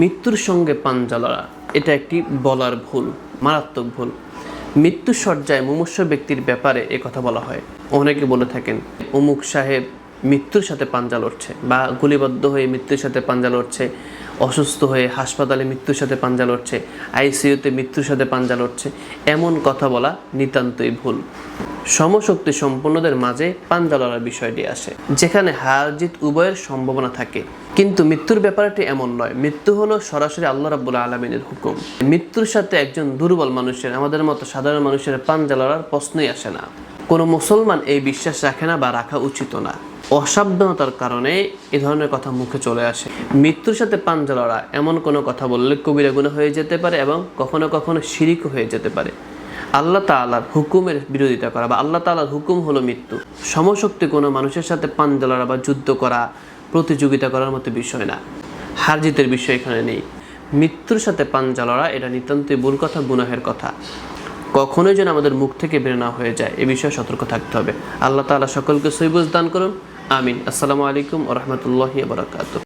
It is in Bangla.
মৃত্যুর সঙ্গে পাঞ্জা লড়া, এটা একটি বলার ভুল, মারাত্মক ভুল। মৃত্যু সজ্জায় মুমূর্ষ ব্যক্তির ব্যাপারে এ কথা বলা হয়। অনেকে বলে থাকেন, অমুক সাহেব মৃত্যুর সাথে পাঞ্জা লড়ছে বা গুলিবদ্ধ হয়ে মৃত্যুর সাথে পাঞ্জা লড়ছে, অসুস্থ হয়ে হাসপাতালে মৃত্যুর সাথে পাঞ্জা লড়ছে আইসিইউতে মৃত্যুর সাথে পাঞ্জা লড়ছে, এমন কথা বলা নিতান্তই ভুল। সমশক্তি সম্পন্নদের মাঝে পাঞ্জা লড়ার বিষয়টি আসে, যেখানে হার জিত উভয়ের সম্ভাবনা থাকে। কিন্তু মৃত্যুর ব্যাপারটি এমন নয়। মৃত্যু হলো সরাসরি আল্লাহ রাব্বুল আলমিনের হুকুম। মৃত্যুর সাথে একজন দুর্বল মানুষের, আমাদের মতো সাধারণ মানুষের পাঞ্জা লড়ার প্রশ্নই আসে না। কোনো মুসলমান এই বিশ্বাস রাখে না বা রাখা উচিত না। অসাবধানতার কারণে এ ধরনের কথা মুখে চলে আসে। মৃত্যুর সাথে পাঞ্জা লড়া এমন কোনো কথা বললে কবিরা গুণা হয়ে যেতে পারে এবং কখনো কখনো শিরিক হয়ে যেতে পারে। আল্লাহ তাআলার হুকুমের বিরোধিতা করা বা আল্লাহ তাআলার হুকুম হলো মৃত্যু। সমশক্তি কোনো মানুষের সাথে পাঞ্জা লড়া বা যুদ্ধ করা, প্রতিযোগিতা করার মতো বিষয় না। হার জিতের বিষয় এখানে নেই। মৃত্যুর সাথে পাঞ্জা লড়া এটা নিতান্তই ভুল কথা, গুনাহের কথা। কখনোই যেন আমাদের মুখ থেকে বের না হয়ে যায়, এ বিষয়ে সতর্ক থাকতে হবে। আল্লাহ তাআলা সকলকে সৈবুজ দান করুন। আমিন। আসসালামু আলাইকুম ওরহমতুল্লাহি বারাকাতুহ।